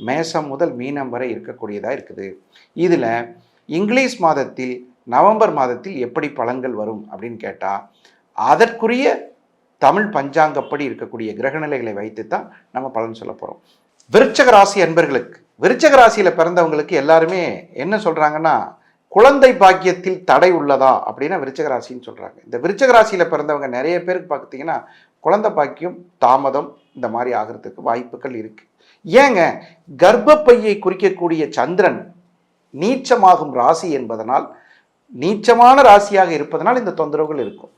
மேசம் முதல் மீனம் வரை இருக்கக்கூடியதாக இருக்குது. இதில் இங்கிலீஷ் மாதத்தில் நவம்பர் மாதத்தில் எப்படி பலன்கள் வரும் அப்படின்னு கேட்டால் அதற்குரிய தமிழ் பஞ்சாங்கப்படி இருக்கக்கூடிய கிரகநிலைகளை வைத்து தான் நம்ம பலன் சொல்ல போகிறோம் விருச்சக ராசி அன்பர்களுக்கு விருச்சக ராசியில் பிறந்தவங்களுக்கு எல்லாருமே என்ன சொல்கிறாங்கன்னா குழந்தை பாக்கியத்தில் தடை உள்ளதா அப்படின்னா விருச்சக ராசின்னு சொல்கிறாங்க இந்த விருச்சக ராசியில் பிறந்தவங்க நிறைய பேருக்கு பார்த்தீங்கன்னா குழந்தை பாக்கியம் தாமதம் இந்த மாதிரி ஆகிறதுக்கு வாய்ப்புகள் இருக்குது ஏங்க கர்ப்பப்பையை குறிக்கக்கூடிய சந்திரன் நீச்சமாகும் ராசி என்பதனால் நீச்சமான ராசியாக இருப்பதனால் இந்த தொந்தரவுகள் இருக்கும்.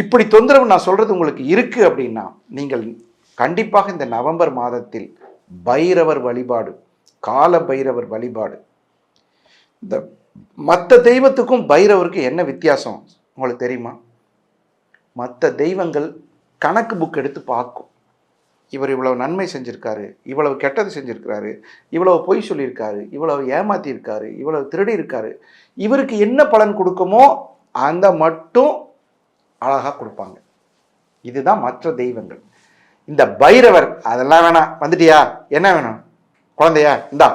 இப்படி தொந்தரவு நான் சொல்றது உங்களுக்கு இருக்கு அப்படின்னா நீங்கள் கண்டிப்பாக இந்த நவம்பர் மாதத்தில் பைரவர் வழிபாடு கால பைரவர் வழிபாடு. இந்த மற்ற தெய்வத்துக்கும் பைரவருக்கு என்ன வித்தியாசம்? உங்களுக்கு தெரியுமா? மற்ற தெய்வங்கள் கணக்கு புக் எடுத்து பார்க்கும். இவர் இவ்வளவு நன்மை செஞ்சுருக்காரு இவ்வளவு கெட்டது செஞ்சுருக்கிறாரு இவ்வளவு பொய் சொல்லியிருக்காரு இவ்வளவு ஏமாத்தியிருக்காரு இவ்வளவு திருடி இருக்காரு இவருக்கு என்ன பலன் கொடுக்குமோ அந்த மட்டும் அழகாக கொடுப்பாங்க. இதுதான் மற்ற தெய்வங்கள். இந்த பைரவர் அதெல்லாம் வேணாம். வந்துட்டியா? என்ன வேணும்? குழந்தையா? இந்தா.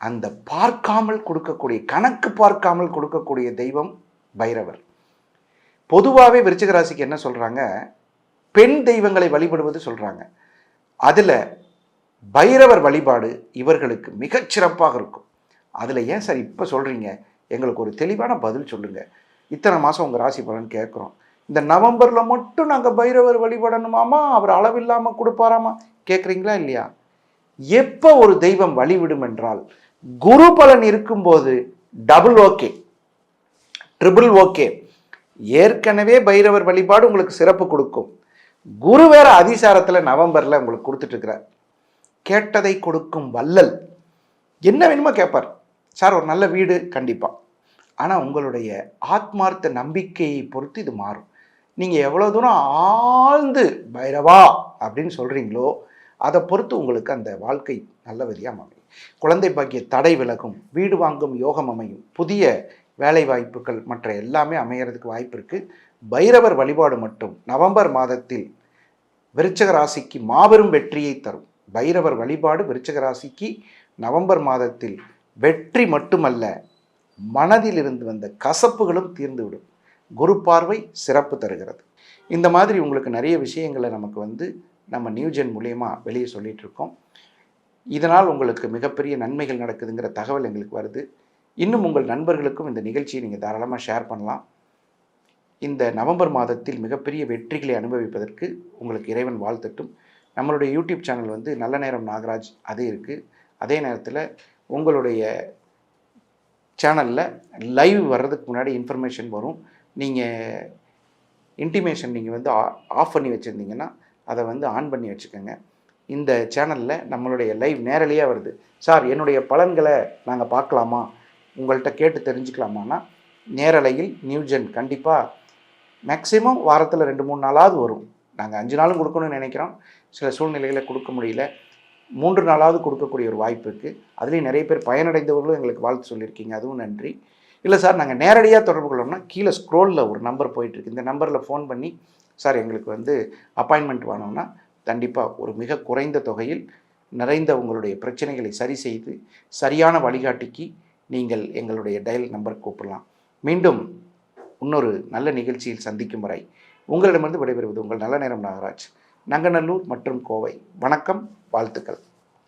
அந்த பார்க்காமல் கொடுக்கக்கூடிய கணக்கு பார்க்காமல் கொடுக்கக்கூடிய தெய்வம் பைரவர். பொதுவாகவே விருச்சிக ராசிக்கு என்ன சொல்கிறாங்க பெண் தெய்வங்களை வழிபடுவது சொல்கிறாங்க அதில் பைரவர் வழிபாடு இவர்களுக்கு மிகச்சிறப்பாக இருக்கும். அதில் ஏன் சார் இப்போ சொல்கிறீங்க எங்களுக்கு ஒரு தெளிவான பதில் சொல்லுங்கள் இத்தனை மாதம் உங்கள் ராசி பலன் கேட்குறோம். இந்த நவம்பரில் மட்டும் நாங்கள் பைரவர் வழிபடணுமாமா? அவர் அளவில்லாமல் கொடுப்பாராமா? கேட்குறீங்களா இல்லையா? எப்போ ஒரு தெய்வம் வழிவிடும் என்றால் குரு பலன் இருக்கும்போது டபுள் ஓகே ட்ரிபிள் ஓகே ஏற்கனவே பைரவர் வழிபாடு உங்களுக்கு சிறப்பு கொடுக்கும். குரு வேற அதிசாரத்தில் நவம்பரில் உங்களுக்கு கொடுத்துட்ருக்கிறார் கேட்டதை கொடுக்கும் வள்ளல். என்ன வேணுமோ கேட்பார் சார் ஒரு நல்ல வீடு கண்டிப்பாக ஆனால் உங்களுடைய ஆத்மார்த்த நம்பிக்கையை பொறுத்து இது மாறும். நீங்கள் எவ்வளோ தூரம் ஆழ்ந்து பைரவா அப்படின்னு சொல்கிறீங்களோ அதை பொறுத்து உங்களுக்கு அந்த வாழ்க்கை நல்ல அமையும். குழந்தை பாக்கிய தடை விலகும் வீடு வாங்கும் யோகம் அமையும். புதிய வேலை வாய்ப்புகள் மற்ற எல்லாமே அமையறதுக்கு வாய்ப்பு இருக்குது பைரவர் வழிபாடு மட்டும் நவம்பர் மாதத்தில் விருச்சக ராசிக்கு மாபெரும் வெற்றியை தரும். பைரவர் வழிபாடு விருச்சக ராசிக்கு நவம்பர் மாதத்தில் வெற்றி மட்டுமல்ல மனதிலிருந்து வந்த கசப்புகளும் தீர்ந்துவிடும். குரு பார்வை சிறப்பு தருகிறது. இந்த மாதிரி உங்களுக்கு நிறைய விஷயங்களை நமக்கு வந்து நம்ம நியூஜென் மூலயமா வெளியே சொல்லிகிட்ருக்கோம் இதனால் உங்களுக்கு மிகப்பெரிய நன்மைகள் நடக்குதுங்கிற தகவல் எங்களுக்கு வருது. இன்னும் உங்கள் நண்பர்களுக்கும் இந்த நிகழ்ச்சியை நீங்கள் தாராளமாக ஷேர் பண்ணலாம். இந்த நவம்பர் மாதத்தில் மிகப்பெரிய வெற்றிகளை அனுபவிப்பதற்கு உங்களுக்கு இறைவன் வாழ்த்தட்டும். நம்மளுடைய யூடியூப் சேனல் வந்து நல்ல நேரம் நாகராஜ் அது இருக்குது அதே நேரத்தில் உங்களுடைய சேனலில் லைவ் வர்றதுக்கு முன்னாடி இன்ஃபர்மேஷன் வரும். நீங்கள் இன்டிமேஷன் நீங்கள் வந்து ஆஃப் பண்ணி வச்சுருந்தீங்கன்னா அதை வந்து ஆன் பண்ணி வச்சுக்கோங்க. இந்த சேனலில் நம்மளுடைய லைவ் நேரலையாக வருது. சார் என்னுடைய பலன்களை நாங்கள் பார்க்கலாமா? உங்கள்கிட்ட கேட்டு தெரிஞ்சுக்கலாமான்னா நேரலையில் நியூஜென் கண்டிப்பாக மேக்ஸிமம் வாரத்தில் ரெண்டு மூணு நாளாவது வரும். நாங்கள் அஞ்சு நாளும் கொடுக்கணும்னு நினைக்கிறோம். சில சூழ்நிலைகளை கொடுக்க முடியல. மூன்று நாளாவது கொடுக்கக்கூடிய ஒரு வாய்ப்பு இருக்குது அதுலேயும் நிறைய பேர் பயனடைந்தவர்களும் எங்களுக்கு வாழ்த்து சொல்லியிருக்கீங்க. அதுவும் நன்றி. இல்லை சார் நாங்கள் நேரடியாக தொடர்பு கொள்ளோம்னா கீழே ஸ்க்ரோலில் ஒரு நம்பர் போயிட்டுருக்கு இந்த நம்பரில் ஃபோன் பண்ணி சார் எங்களுக்கு வந்து அப்பாயின்மெண்ட் வேணும்னா கண்டிப்பாக ஒரு மிக குறைந்த தொகையில் நிறைந்த உங்களுடைய பிரச்சனைகளை சரி செய்து சரியான வழிகாட்டிக்கு நீங்கள் எங்களுடைய டயல் நம்பர் கூப்பிடலாம். மீண்டும் இன்னொரு நல்ல நிகழ்ச்சியில் சந்திக்கும் வரை உங்களிடமிருந்து விடைபெறுவது உங்கள் நல்ல நேரம் நாகராஜ். நங்கநல்லூர் மற்றும் கோவை. வணக்கம் வாழ்த்துக்கள்.